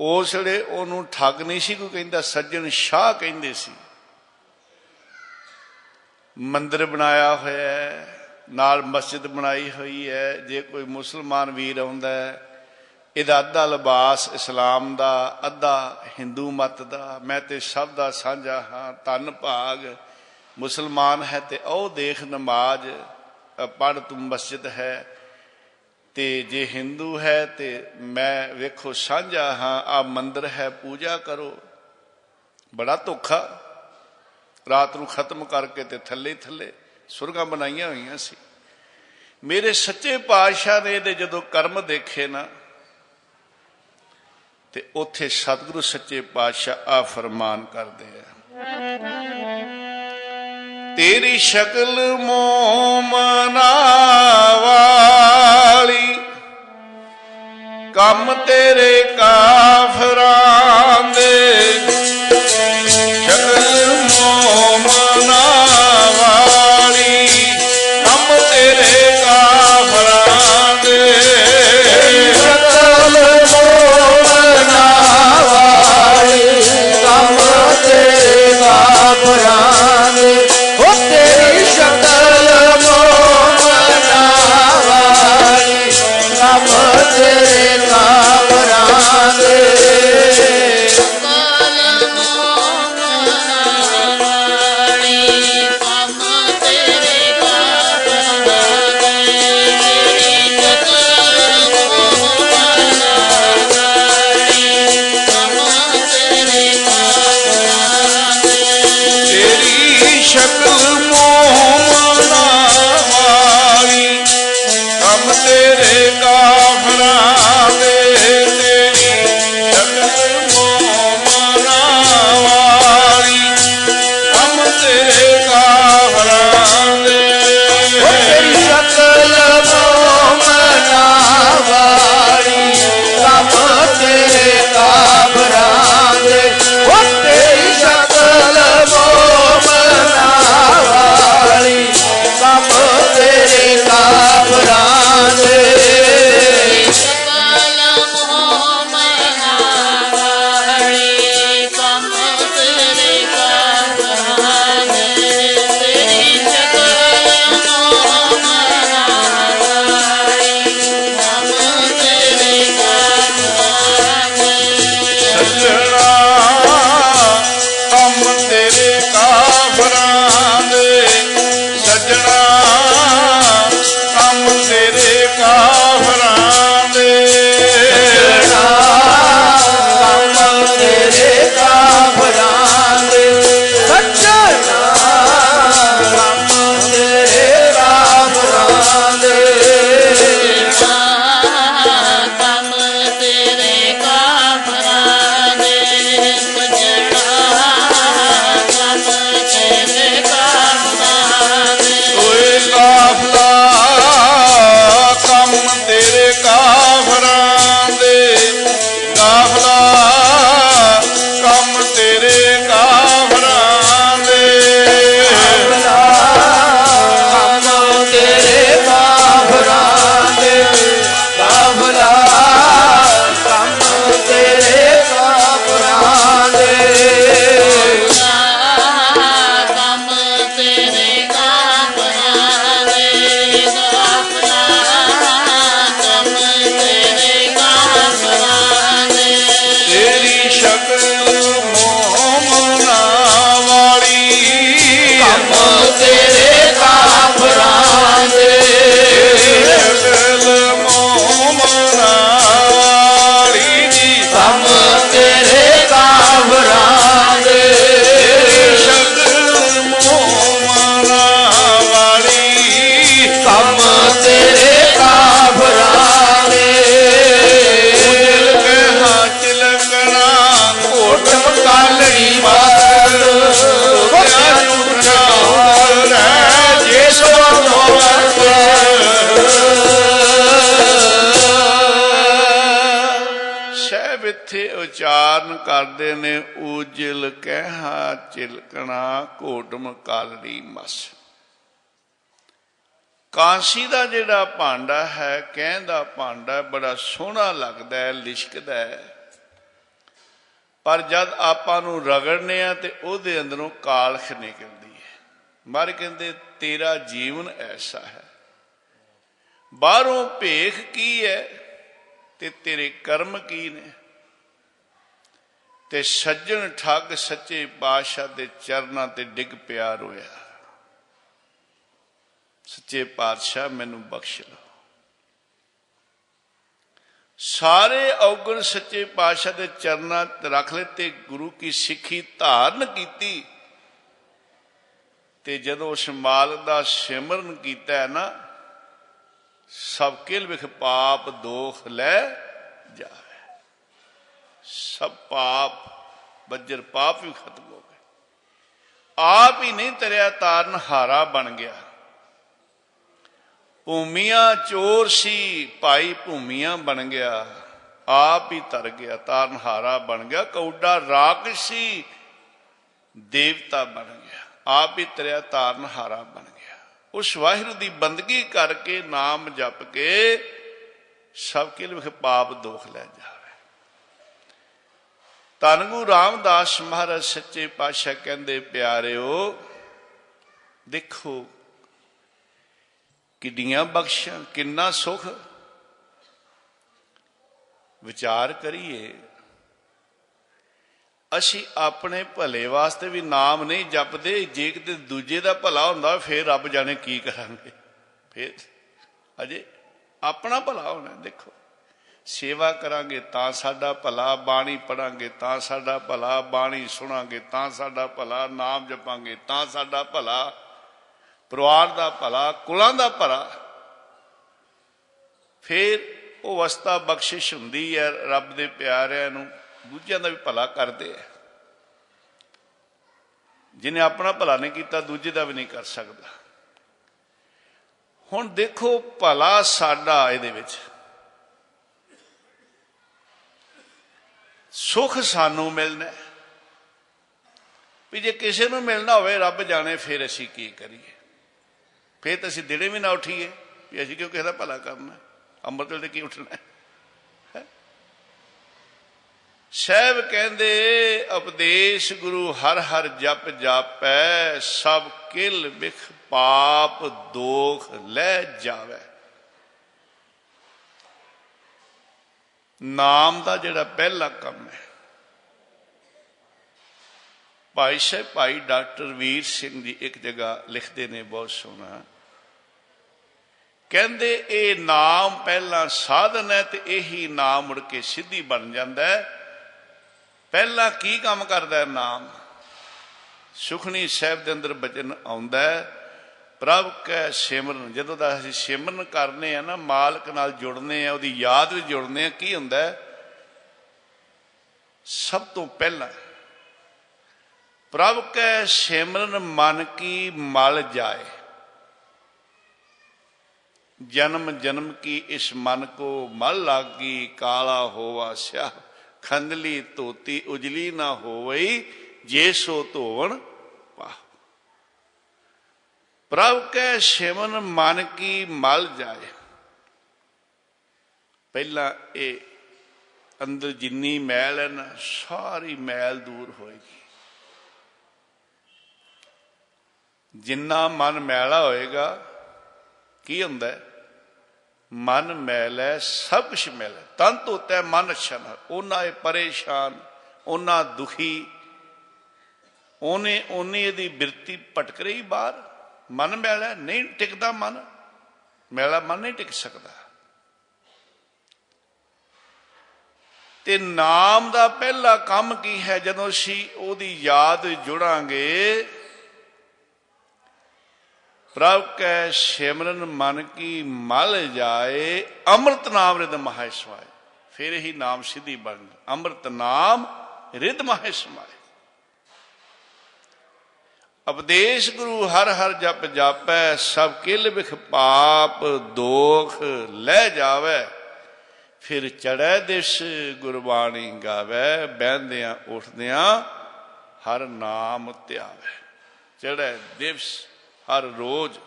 ਉਸ ਵੇਲੇ ਉਹਨੂੰ ਠੱਗ ਨਹੀਂ ਸੀ, ਕੋਈ ਕਹਿੰਦਾ ਸੱਜਣ ਸ਼ਾਹ ਕਹਿੰਦੇ ਸੀ। ਮੰਦਿਰ ਬਣਾਇਆ ਹੋਇਆ ਹੈ, ਨਾਲ ਮਸਜਿਦ ਬਣਾਈ ਹੋਈ ਹੈ, ਜੇ ਕੋਈ ਮੁਸਲਮਾਨ ਵੀਰ ਆਉਂਦਾ ਹੈ, ਇਹਦਾ ਅੱਧਾ ਲਿਬਾਸ ਇਸਲਾਮ ਦਾ, ਅੱਧਾ ਹਿੰਦੂ ਮਤ ਦਾ, ਮੈਂ ਤੇ ਸਭ ਦਾ ਸਾਂਝਾ ਹਾਂ, ਧੰਨ ਭਾਗ ਮੁਸਲਮਾਨ ਹੈ ਤੇ ਉਹ ਦੇਖ ਨਮਾਜ਼ ਪੜ ਤੂੰ ਮਸਜਿਦ ਹੈ ਤੇ ਜੇ ਹਿੰਦੂ ਹੈ ਤੇ ਮੈਂ ਵੇਖੋ ਸਾਂਝਾ ਹਾਂ, ਆ ਮੰਦਰ ਹੈ, ਪੂਜਾ ਕਰੋ। ਬੜਾ ਧੋਖਾ। ਰਾਤ ਨੂੰ ਖਤਮ ਕਰਕੇ ਤੇ ਥੱਲੇ ਥੱਲੇ ਸੁਰਗਾਂ ਬਣਾਈਆਂ ਹੋਈਆਂ ਸੀ। ਮੇਰੇ ਸੱਚੇ ਪਾਤਸ਼ਾਹ ਨੇ ਇਹਦੇ ਜਦੋਂ ਕਰਮ ਦੇਖੇ ਨਾ, ਤੇ ਉੱਥੇ ਸਤਿਗੁਰੂ ਸੱਚੇ ਪਾਤਸ਼ਾਹ ਆ ਫਰਮਾਨ ਕਰਦੇ ਆ। ਤੇਰੀ ਸ਼ਕਲ ਮੋਮਨਾ ਵਾਲੀ ਕੰਮ ਤੇਰੇ ਕਾਫਰਾਂ ਉਚਾਰਨ ਕਰਦੇ ਨੇ ਉਜਲ ਕਹਿਆ, ਚਿਲਕਣਾ ਘੋਟਮ ਕਾਲੜੀ ਮਸ। ਕਾਂਸੀ ਦਾ ਜਿਹੜਾ ਭਾਂਡਾ ਹੈ ਕਹਿੰਦਾ ਭਾਂਡਾ ਬੜਾ ਸੋਹਣਾ ਲੱਗਦਾ ਹੈ, ਲਿਸ਼ਕਦਾ ਹੈ। ਪਰ ਜਦ ਆਪਾਂ ਨੂੰ ਰਗੜਨੇ ਆ ਤੇ ਉਹਦੇ ਅੰਦਰੋਂ ਕਾਲਖ ਨਿਕਲਦੀ ਹੈ। ਮਰ ਕਹਿੰਦੇ, ਤੇਰਾ ਜੀਵਨ ਐਸਾ ਹੈ। ਬਾਹਰੋਂ ਭੇਖ ਕੀ ਹੈ ਤੇ ਤੇਰੇ ਕਰਮ ਕੀ ਨੇ? ਤੇ ਸੱਜਣ ਠੱਗ ਸੱਚੇ ਪਾਤਸ਼ਾਹ ਦੇ ਚਰਨਾਂ ਤੇ ਡਿੱਗ ਪਿਆ ਰੋਇਆ ਸੱਚੇ ਪਾਤਸ਼ਾਹ, ਮੈਨੂੰ ਬਖਸ਼ ਲਓ। ਸਾਰੇ ਔਗਣ ਸੱਚੇ ਪਾਤਸ਼ਾਹ ਦੇ ਚਰਨਾਂ ਤੇ ਰੱਖ ਲਏ ਤੇ ਗੁਰੂ ਕੀ ਸਿੱਖੀ ਧਾਰਨ ਕੀਤੀ। ਤੇ ਜਦੋਂ ਉਸ ਮਾਲਕ ਦਾ ਸਿਮਰਨ ਕੀਤਾ ਹੈ ਨਾ, ਸਭ ਕਿਲ ਵਿਖ ਪਾਪ ਦੋਖ ਲੈ ਜਾਵੇ ਸਭ ਪਾਪ ਬੱਜਰ ਪਾਪ ਵੀ ਖਤਮ ਹੋ ਗਏ। ਆਪ ਹੀ ਨਹੀਂ ਤਰਿਆ ਤਾਰਨ ਹਾਰਾ ਬਣ ਗਿਆ। ਭੂਮੀਆਂ ਚੋਰ ਸੀ, ਭਾਈ ਭੂਮੀਆਂ ਬਣ ਗਿਆ। ਆਪ ਹੀ ਤਰ ਗਿਆ, ਤਾਰਨ ਹਾਰਾ ਬਣ ਗਿਆ। ਕੌਡਾ ਰਾਖ ਸੀ, ਦੇਵਤਾ ਬਣ ਗਿਆ। ਆਪ ਹੀ ਤਰਿਆ ਤਾਰਨ ਹਾਰਾ ਬਣ ਗਿਆ। ਉਸ ਵਾਹਿਗੁਰੂ ਦੀ ਬੰਦਗੀ ਕਰਕੇ ਨਾਮ ਜਪ ਕੇ ਸਭ ਕੇ ਲਿਖ ਪਾਪ ਦੋਖ ਲੈ ਜਾ। ਧੰਨ ਗੁਰੂ ਰਾਮਦਾਸ ਮਹਾਰਾਜ ਸੱਚੇ ਪਾਤਸ਼ਾਹ ਕਹਿੰਦੇ, ਪਿਆਰਿਓ, ਦੇਖੋ ਕਿੰਨੀਆਂ ਬਖਸ਼ਾਂ, ਕਿੰਨਾ ਸੁਖ ਵਿਚਾਰ ਕਰੀਏ। ਅਸੀਂ ਆਪਣੇ ਭਲੇ ਵਾਸਤੇ ਵੀ ਨਾਮ ਨਹੀਂ ਜਪਦੇ, ਜੇ ਕਿਤੇ ਦੂਜੇ ਦਾ ਭਲਾ ਹੁੰਦਾ, ਫੇਰ ਰੱਬ ਜਾਣੇ ਕੀ ਕਰਾਂਗੇ। ਫੇਰ ਅਜੇ ਆਪਣਾ ਭਲਾ ਹੋਣਾ, ਦੇਖੋ। ਸੇਵਾ ਕਰਾਂਗੇ ਤਾਂ ਸਾਡਾ ਭਲਾ, ਬਾਣੀ ਪੜਾਂਗੇ ਤਾਂ ਸਾਡਾ ਭਲਾ, ਬਾਣੀ ਸੁਣਾਂਗੇ ਤਾਂ ਸਾਡਾ ਭਲਾ, ਨਾਮ ਜਪਾਂਗੇ ਤਾਂ ਸਾਡਾ ਭਲਾ, ਪਰਿਵਾਰ ਦਾ ਭਲਾ, ਕੁਲਾਂ ਦਾ ਭਲਾ। ਫਿਰ ਉਹ ਅਵਸਥਾ ਬਖਸ਼ਿਸ਼ ਹੁੰਦੀ ਹੈ, ਰੱਬ ਦੇ ਪਿਆਰਿਆਂ ਨੂੰ, ਦੂਜਿਆਂ ਦਾ ਵੀ ਭਲਾ ਕਰਦੇ ਆ ਜਿਹਨੇ ਆਪਣਾ ਭਲਾ ਨਹੀਂ ਕੀਤਾ, ਦੂਜੇ ਦਾ ਵੀ ਨਹੀਂ ਕਰ ਸਕਦਾ। ਹੁਣ ਦੇਖੋ, ਭਲਾ ਸਾਡਾ ਇਹਦੇ ਵਿੱਚ। ਸੁਖ ਸਾਨੂੰ ਮਿਲਣਾ ਹੈ। ਵੀ ਜੇ ਕਿਸੇ ਨੂੰ ਮਿਲਣਾ ਹੋਵੇ, ਰੱਬ ਜਾਣੇ ਫਿਰ ਅਸੀਂ ਕੀ ਕਰੀਏ ਫਿਰ ਤਾਂ ਅਸੀਂ ਦਿਨੇ ਵੀ ਨਾ ਉਠੀਏ ਵੀ ਅਸੀਂ ਕਿਉਂ ਕਿਸੇ ਦਾ ਭਲਾ ਕਰਨਾ ਅੰਮ੍ਰਿਤ ਵੇਲੇ ਤੇ ਕੀ ਉੱਠਣਾ ਹੈ? ਹੈਂ? ਸਾਹਿਬ ਕਹਿੰਦੇ, ਉਪਦੇਸ਼ ਗੁਰੂ ਹਰ ਹਰ ਜਪ ਜਾਪੈ, ਸਭ ਕਿਲ ਵਿਖ ਪਾਪ ਦੋਖ ਲੈ ਜਾਵੇ ਨਾਮ ਦਾ ਜਿਹੜਾ ਪਹਿਲਾ ਕੰਮ ਹੈ। ਭਾਈ ਸਾਹਿਬ, ਭਾਈ ਡਾਕਟਰ ਵੀਰ ਸਿੰਘ ਜੀ ਇੱਕ ਜਗ੍ਹਾ ਲਿਖਦੇ ਨੇ, ਬਹੁਤ ਸੋਹਣਾ। ਕਹਿੰਦੇ, ਇਹ ਨਾਮ ਪਹਿਲਾ ਸਾਧਨ ਹੈ ਤੇ ਇਹੀ ਨਾਮ ਮੁੜ ਕੇ ਸਿੱਧੀ ਬਣ ਜਾਂਦਾ ਹੈ। ਪਹਿਲਾ ਕੀ ਕੰਮ ਕਰਦਾ ਹੈ? ਨਾਮ। ਸੁਖਣੀ ਸਾਹਿਬ ਦੇ ਅੰਦਰ ਬਚਨ ਆਉਂਦਾ ਹੈ। ਪ੍ਰਭ ਕੈ ਸਿਮਰਨ, ਜਦੋਂ ਦਾ ਅਸੀਂ ਸਿਮਰਨ ਕਰਨੇ ਆ ਨਾ, ਮਾਲਕ ਨਾਲ ਜੁੜਨੇ ਆ, ਉਹਦੀ ਯਾਦ ਵਿੱਚ ਜੁੜਨੇ ਆ, ਕੀ ਹੁੰਦਾ ਸਭ ਤੋਂ ਪਹਿਲਾਂ ਪ੍ਰਭ ਕੈ ਸਿਮਰਨ ਮਨ ਕੀ ਮਲ ਜਾਏ। ਜਨਮ ਜਨਮ ਕੀ ਇਸ ਮਨ ਕੋ ਮਲ ਲਾਗੀ, ਕਾਲਾ ਹੋਵਾ ਸਿਆ ਖੰਦਲੀ ਧੋਤੀ ਉਜਲੀ ਨਾ ਹੋਵਈ, ਜੇ ਸੋ ਧੋਵਣ ਪ੍ਰਭ ਕੈ ਸਿਵਨ ਮਨ ਕੀ ਮਲ ਜਾਏ। ਪਹਿਲਾਂ ਇਹ ਅੰਦਰ ਜਿੰਨੀ ਮੈਲ ਹੈ ਨਾ ਸਾਰੀ ਮੈਲ ਦੂਰ ਹੋਏਗੀ। ਜਿੰਨਾ ਮਨ ਮੈਲਾ ਹੋਏਗਾ ਕੀ ਹੁੰਦਾ ਹੈ? ਮਨ ਮੈਲ ਹੈ ਸਭ ਕੁਛ ਮੈਲ ਤਨ ਧੋਤਾ ਹੈ, ਮਨ ਅੱਛਾ ਨਾ। ਉਹਨਾਂ ਇਹ ਪਰੇਸ਼ਾਨ ਉਹਨਾਂ ਦੁਖੀ ਉਹਨੇ ਉਹਨੇ ਇਹਦੀ ਬਿਰਤੀ ਭਟਕ ਰਹੀ ਬਾਹਰ। ਮਨ ਮੈਲਾ ਨਹੀਂ ਟਿਕਦਾ ਮਨ, ਮੈਲਾ ਮਨ ਨਹੀਂ ਟਿਕ ਸਕਦਾ। ਤੇ ਨਾਮ ਦਾ ਪਹਿਲਾ ਕੰਮ ਕੀ ਹੈ? ਜਦੋਂ ਅਸੀਂ ਉਹਦੀ ਯਾਦ ਜੁੜਾਂਗੇ, ਪ੍ਰਭ ਕੈ ਸਿਮਰਨ ਮਨ ਕੀ ਮਲ ਜਾਏ, ਅੰਮ੍ਰਿਤ ਨਾਮ ਰਿਦ ਮਹਾਇ ਸਮਾਏ ਫਿਰ ਹੀ ਨਾਮ ਸਿੱਧੀ ਬਣ ਅੰਮ੍ਰਿਤ ਨਾਮ ਰਿਦ ਮਹਾਇ ਸਮਾਏ ਉਪਦੇਸ਼ ਗੁਰੂ ਹਰ ਹਰ ਜਪ ਜਾਪੈ, ਸਭ ਕਿਲ ਵਿਖ ਪਾਪ, ਦੋਖ ਲੈ ਜਾਵੇ। ਫਿਰ ਚੜੈ ਦਿਸ, ਗੁਰਬਾਣੀ ਗਾਵੇ, ਬਹਿੰਦਿਆਂ ਉੱਠਦਿਆਂ ਹਰ ਨਾਮ ਧਿਆਵੇ। ਚੜੈ ਦਿਵਸ ਹਰ ਰੋਜ਼